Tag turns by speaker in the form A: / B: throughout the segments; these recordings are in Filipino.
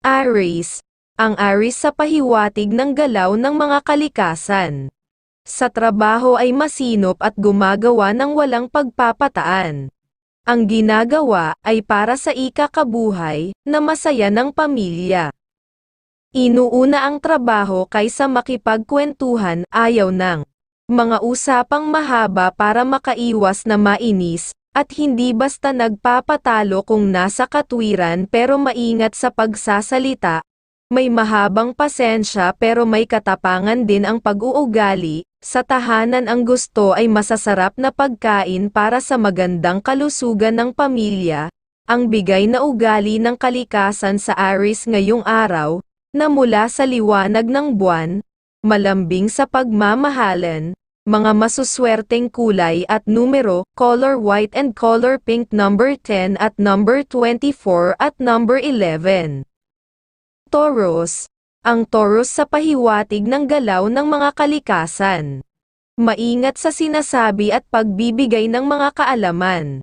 A: Aries. Ang Aries sa pahiwatig ng galaw ng mga kalikasan. Sa trabaho ay masinop at gumagawa ng walang pagpapataan. Ang ginagawa ay para sa ikakabuhay na masaya ng pamilya. Inuuna ang trabaho kaysa makipagkwentuhan ayaw ng mga usapang mahaba para makaiwas na mainis, at hindi basta nagpapatalo kung nasa katwiran pero maingat sa pagsasalita, may mahabang pasensya pero may katapangan din ang pag-uugali, sa tahanan ang gusto ay masasarap na pagkain para sa magandang kalusugan ng pamilya, ang bigay na ugali ng kalikasan sa Aris ngayong araw, na mula sa liwanag ng buwan, malambing sa pagmamahalan, mga masuswerteng kulay at numero, color white and color pink number 10 at number 24 at number 11. Taurus. Ang Taurus sa pahiwatig ng galaw ng mga kalikasan. Maingat sa sinasabi at pagbibigay ng mga kaalaman.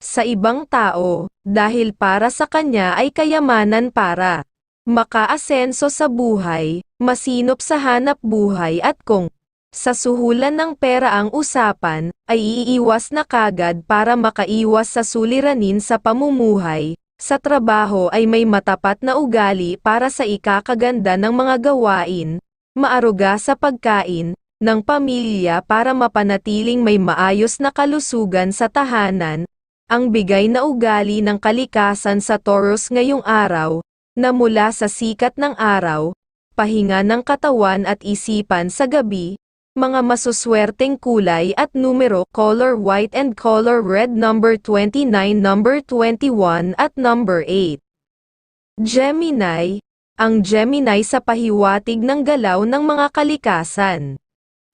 A: Sa ibang tao, dahil para sa kanya ay kayamanan para makaasenso sa buhay, masinop sa hanap buhay at kung sa suhulan ng pera ang usapan, ay iiwas na kagad para makaiwas sa suliranin sa pamumuhay, sa trabaho ay may matapat na ugali para sa ikakaganda ng mga gawain, maaruga sa pagkain, ng pamilya para mapanatiling may maayos na kalusugan sa tahanan, ang bigay na ugali ng kalikasan sa Taurus ngayong araw, na mula sa sikat ng araw, pahinga ng katawan at isipan sa gabi, mga masuswerteng kulay at numero color white and color red number 29 number 21 at number 8. Gemini, ang Gemini sa pahiwatig ng galaw ng mga kalikasan.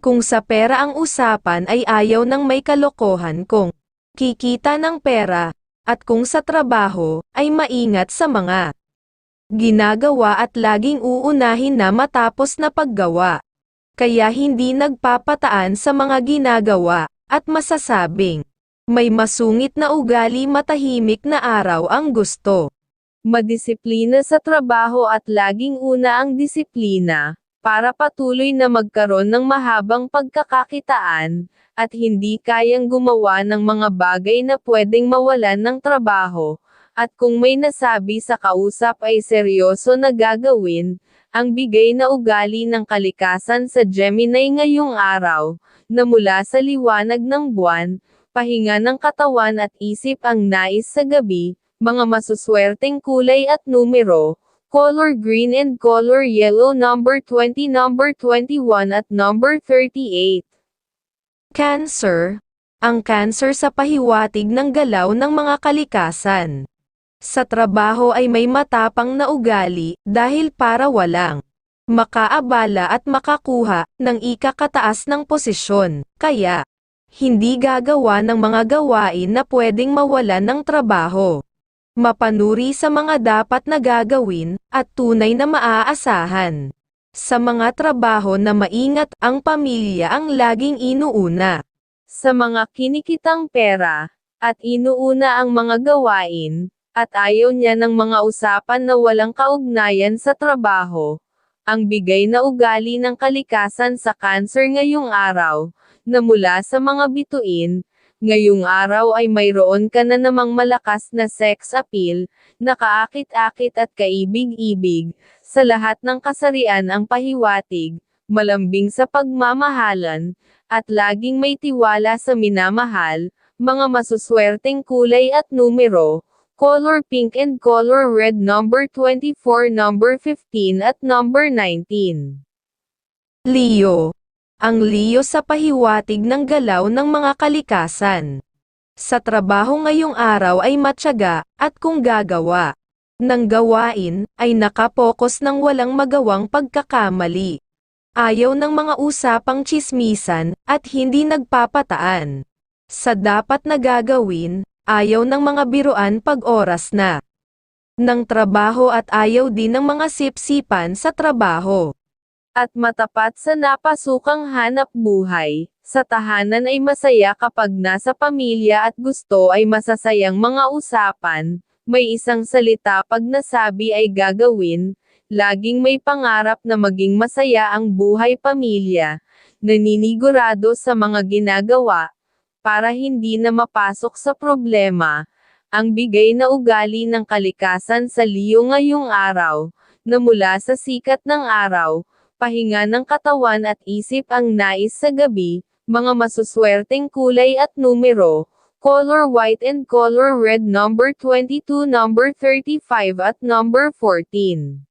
A: Kung sa pera ang usapan ay ayaw ng may kalokohan kung kikita ng pera, at kung sa trabaho, ay maingat sa mga ginagawa at laging uunahin na matapos na paggawa kaya hindi nagpapataan sa mga ginagawa, at masasabing, may masungit na ugali matahimik na araw ang gusto. Madisiplina sa trabaho at laging una ang disiplina, para patuloy na magkaroon ng mahabang pagkakakitaan, at hindi kayang gumawa ng mga bagay na pwedeng mawalan ng trabaho, at kung may nasabi sa kausap ay seryoso na gagawin, ang bigay na ugali ng kalikasan sa Gemini ngayong araw, na mula sa liwanag ng buwan, pahinga ng katawan at isip ang nais sa gabi, mga masuswerteng kulay at numero, color green and color yellow number 20 number 21 at number 38. Cancer. Ang cancer sa pahiwatig ng galaw ng mga kalikasan. Sa trabaho ay may matapang na ugali, dahil para walang makaabala at makakuha ng ikakataas ng posisyon, kaya hindi gagawa ng mga gawain na pwedeng mawalan ng trabaho. Mapanuri sa mga dapat na gagawin, at tunay na maaasahan. Sa mga trabaho na maingat ang pamilya ang laging inuuna. Sa mga kinikitang pera, at inuuna ang mga gawain, at ayaw niya ng mga usapan na walang kaugnayan sa trabaho. Ang bigay na ugali ng kalikasan sa cancer ngayong araw, na mula sa mga bituin, ngayong araw ay mayroon ka na namang malakas na sex appeal, na kaakit-akit at kaibig-ibig, sa lahat ng kasarian ang pahiwatig, malambing sa pagmamahalan, at laging may tiwala sa minamahal, mga masuswerteng kulay at numero, color pink and color red number 24 number 15 at number 19. Leo. Ang Leo sa pahiwatig ng galaw ng mga kalikasan. Sa trabaho ngayong araw ay matyaga, at kung gagawa ng gawain, ay nakapokus ng walang magawang pagkakamali. Ayaw ng mga usapang chismisan, at hindi nagpapataan. Sa dapat na gagawin, ayaw ng mga biruan pag oras na ng trabaho at ayaw din ng mga sipsipan sa trabaho. At matapat sa napasukang hanap buhay, sa tahanan ay masaya kapag nasa pamilya at gusto ay masasayang mga usapan,
B: may isang salita pag nasabi ay gagawin, laging may pangarap na maging masaya ang buhay pamilya, naninigurado sa mga ginagawa, para hindi na mapasok sa problema, ang bigay na ugali ng kalikasan sa liyo ngayong araw, na mula sa sikat ng araw, pahinga ng katawan at isip ang nais sa gabi, mga masuswerteng kulay at numero, color white and color red number 22 number 35 at number 14.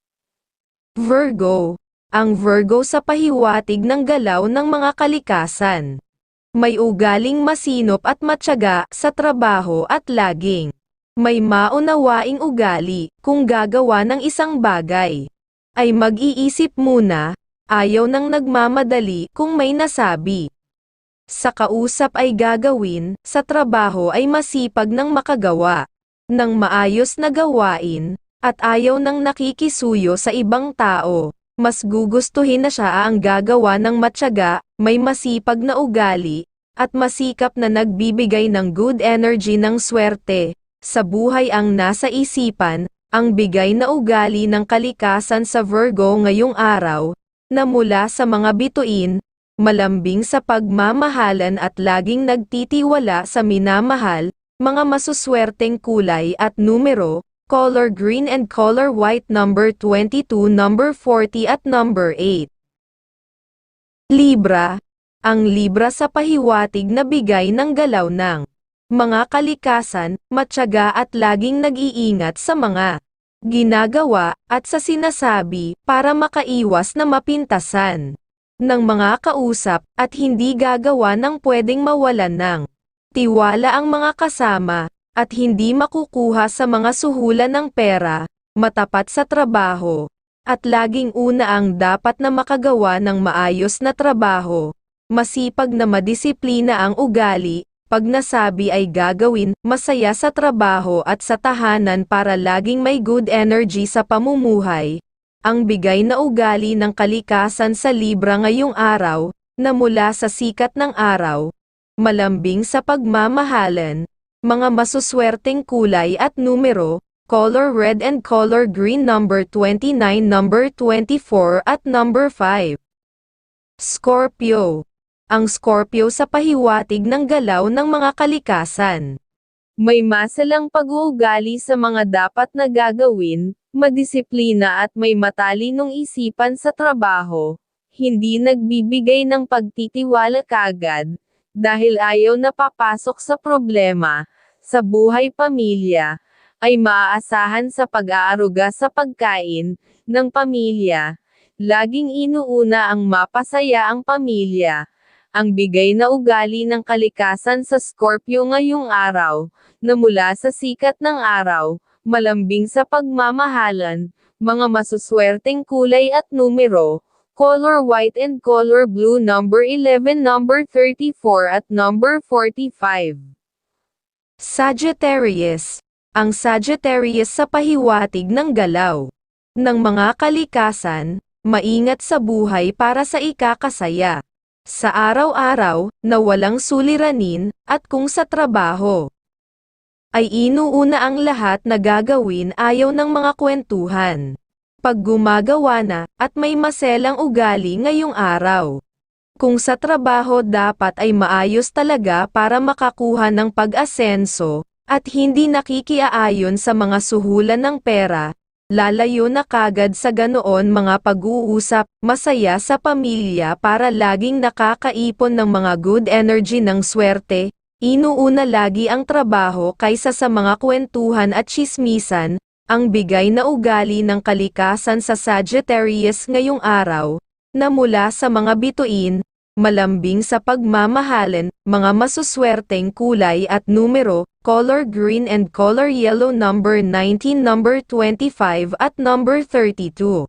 A: Virgo. Ang Virgo sa pahiwatig ng galaw ng mga kalikasan. May ugaling masinop at matyaga sa trabaho at laging. May maunawaing ugali kung gagawa ng isang bagay. Ay mag-iisip muna, ayaw nang nagmamadali kung may nasabi. Sa kausap ay gagawin, sa trabaho ay masipag ng makagawa. Ng maayos na gawain, at ayaw nang nakikisuyo sa ibang tao. Mas gugustuhin na siya ang gagawa ng matyaga, may masipag na ugali, at masikap na nagbibigay ng good energy ng swerte. Sa buhay ang nasa isipan, ang bigay na ugali ng kalikasan sa Virgo ngayong araw, na mula sa mga bituin, malambing sa pagmamahalan at laging nagtitiwala sa minamahal, mga masuswerteng kulay at numero, color green and color white number 22 number 40 at number 8. Libra. Ang Libra sa pahiwatig na bigay ng galaw ng mga kalikasan, matyaga at laging nag-iingat sa mga ginagawa at sa sinasabi para makaiwas na mapintasan ng mga kausap at hindi gagawa ng pwedeng mawalan ng tiwala ang mga kasama at hindi makukuha sa mga suhulan ng pera, matapat sa trabaho, at laging una ang dapat na makagawa ng maayos na trabaho, masipag na madisiplina ang ugali, pag nasabi ay gagawin, masaya sa trabaho at sa tahanan para laging may good energy sa pamumuhay. Ang bigay na ugali ng kalikasan sa Libra ngayong araw, na mula sa sikat ng araw, malambing sa pagmamahalan, mga masuswerteng kulay at numero, color red and color green number 29 number 24 at number 5. Scorpio. Ang Scorpio sa pahiwatig ng galaw ng mga kalikasan.
B: May masalang pag-uugali sa mga dapat na gagawin, madisiplina at may matalinong isipan sa trabaho, hindi nagbibigay ng pagtitiwala kagad, dahil ayaw na papasok sa problema, sa buhay pamilya, ay maaasahan sa pag-aaruga sa pagkain, ng pamilya, laging inuuna ang mapasaya ang pamilya, ang bigay na ugali ng kalikasan sa Scorpio ngayong araw, na mula sa sikat ng araw, malambing sa pagmamahalan, mga masuswerteng kulay at numero, color white and color blue number 11 number 34 at number 45.
A: Sagittarius. Ang Sagittarius sa pahiwatig ng galaw ng mga kalikasan, maingat sa buhay para sa ikakasaya. Sa araw-araw, na walang suliranin, at kung sa trabaho, ay inuuna ang lahat na gagawin ayaw ng mga kwentuhan. Pag gumagawa na, at may maselang ugali ngayong araw. Kung sa trabaho dapat ay maayos talaga para makakuha ng pag-asenso, at hindi nakikiaayon sa mga suhulan ng pera, lalayo na kagad sa ganoon mga pag-uusap, masaya sa pamilya para laging nakakaipon ng mga good energy ng swerte, inuuna lagi ang trabaho kaysa sa mga kwentuhan at chismisan, ang bigay na ugali ng kalikasan sa Sagittarius ngayong araw, na mula sa mga bituin, malambing sa pagmamahalan, mga masuswerteng kulay at numero, color green and color yellow number 19 number 25 at number 32.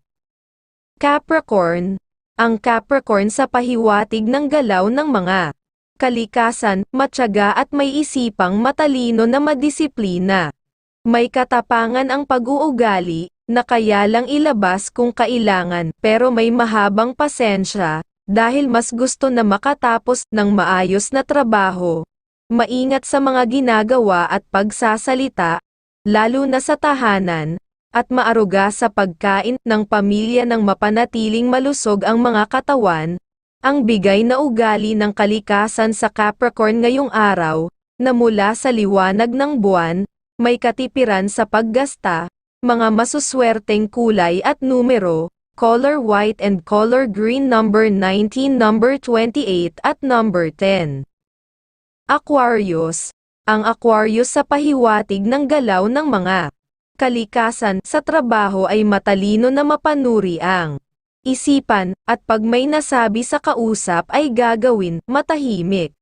A: Capricorn. Ang Capricorn sa pahiwatig ng galaw ng mga kalikasan, matyaga at may isipang matalino na madisiplina. May katapangan ang pag-uugali, na kaya lang ilabas kung kailangan, pero may mahabang pasensya, dahil mas gusto na makatapos ng maayos na trabaho. Maingat sa mga ginagawa at pagsasalita, lalo na sa tahanan, at maaruga sa pagkain ng pamilya ng mapanatiling malusog ang mga katawan, ang bigay na ugali ng kalikasan sa Capricorn ngayong araw, na mula sa liwanag ng buwan, may katipiran sa paggasta, mga masuswerteng kulay at numero, color white and color green number 19 number 28 at number 10. Aquarius, ang Aquarius sa pahiwatig ng galaw ng mga kalikasan sa trabaho ay matalino na mapanuri ang isipan, at pag may nasabi sa kausap ay gagawin, matahimik.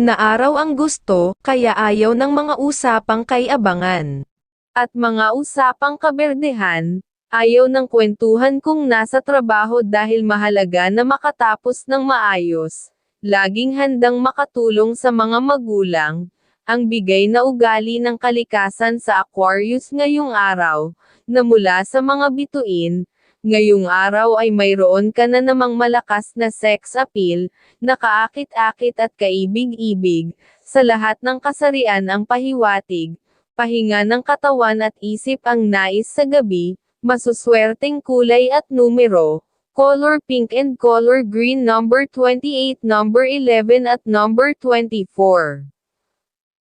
A: Na araw ang gusto, kaya ayaw ng mga usapang kay abangan.
B: At mga usapang kaberdehan, ayaw ng kwentuhan kung nasa trabaho dahil mahalaga na makatapos ng maayos. Laging handang makatulong sa mga magulang, ang bigay na ugali ng kalikasan sa Aquarius ngayong araw, na mula sa mga bituin, ngayong araw ay mayroon ka na namang malakas na sex appeal, na kaakit-akit at kaibig-ibig, sa lahat ng kasarian ang pahiwatig, pahinga ng katawan at isip ang nais sa gabi, masuswerteng kulay at numero, color pink and color green number 28 number 11 at number 24.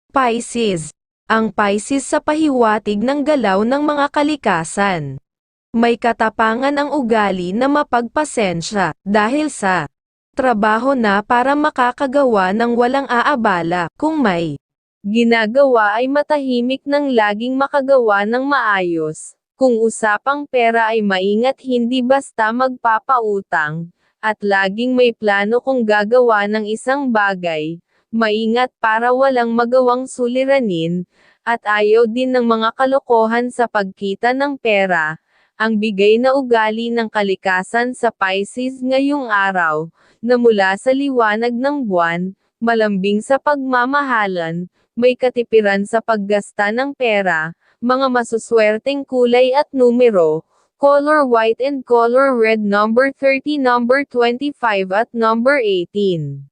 A: Pisces. Ang Pisces sa pahiwatig ng galaw ng mga kalikasan. May katapangan ang ugali na mapagpasensya, dahil sa trabaho na para makakagawa ng walang aabala, kung may
B: ginagawa ay matahimik ng laging makagawa ng maayos. Kung usapang pera ay maingat hindi basta magpapautang, at laging may plano kung gagawa ng isang bagay, maingat para walang magawang suliranin, at ayaw din ng mga kalokohan sa pagkita ng pera, ang bigay na ugali ng kalikasan sa Pisces ngayong araw, na mula sa liwanag ng buwan, malambing sa pagmamahalan, may katipiran sa paggasta ng pera, mga masuswerteng kulay at numero, color white and color red number 30 number 25 at number 18.